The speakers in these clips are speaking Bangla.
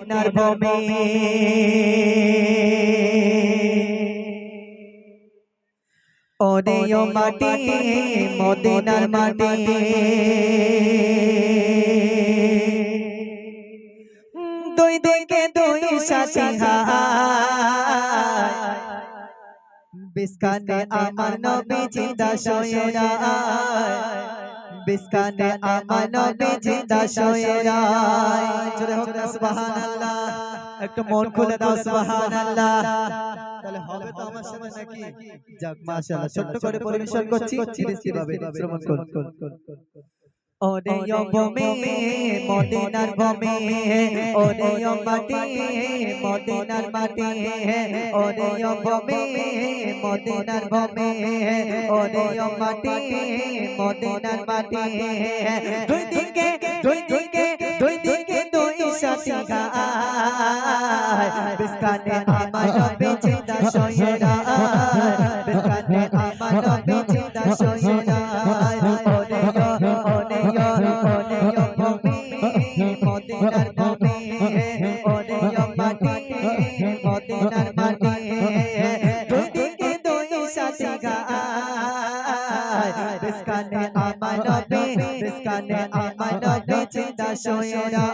মদিনার ভূমি ওরে ও মাটি মদিনার মাটি। দুই দিকে দুই সাথী বিস্কানে আমার নবী জিন্দা বিস্কানে আমার নবী জিন্দা শোয়েরা জোরে হোক না সুবহানাল্লাহ। একটু মন খুলে দাও সুবহানাল্লাহ। তাহলে হবে তো আমার সময় নাকি? যাক মাশাআল্লাহ ছোট করে পরিবেশন করছি ধীরে ধীরে শ্রবণ করুন ওরে ভূমি মদিনার ভূমি ওরে ও মাটি মদিনার মাটি হে, ওরে ও ভূমি মদিনার ভূমি ওরে ও মাটি মদিনার মাটি হে, দুই দিকে দুই দিকে দুই দিকে দুই সাথী গায় বিস্কানে আমার নবী জিন্দা শোয়েরা বিস্কানে আমার নবী জিন্দা মদিনার ভূমি ওরে ও মাটি মদিনার মাটি দুই দিকে দুই সাথী গায় বিস্কানে আমার নবী বিস্কানে আমার নবী জিন্দা শোয়েরা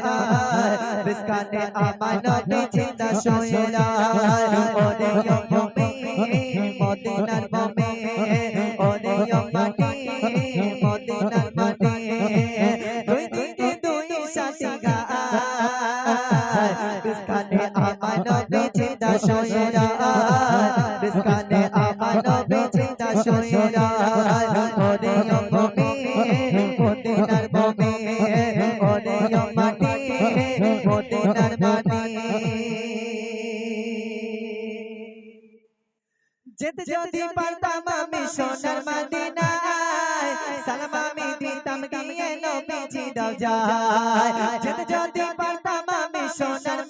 বিস্কানে আমার নবী জিন্দা শোয়েরা ওরে ও মদিনার ভূমি শোয়েরা বিস্কানে আমার নবী জিন্দা শোয়েরা ওরে ভূমি, মদিনার ভূমি ওরে মাটি, মদিনার মাটি। যেতে যদি পারতাম আমি সোনার মদিনায়, সালাম আমি দিতাম গিয়ে নবীজি দাও যায় যেতে যদি পারতাম আমি সোনার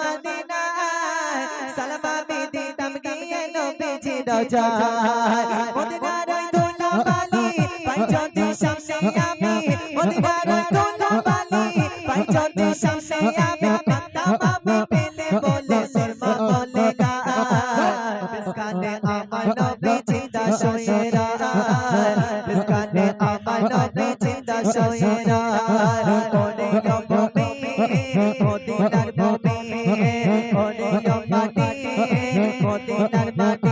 দাও যায় মদিনার ওই ধুলা বালি পাই যদি সামনে আমি মদিনার ওই ধুলা বালি পাই যদি সামনে আমি কাঁদতাম আমি পেলে বলে শর্মা বলে না বিস্কানে আমার নবী জিন্দা শোয়েরা বিস্কানে আমার নবী জিন্দা শোয়েরা ও ভূমি মদিনার ভূমি ও মাটি মদিনার মাটি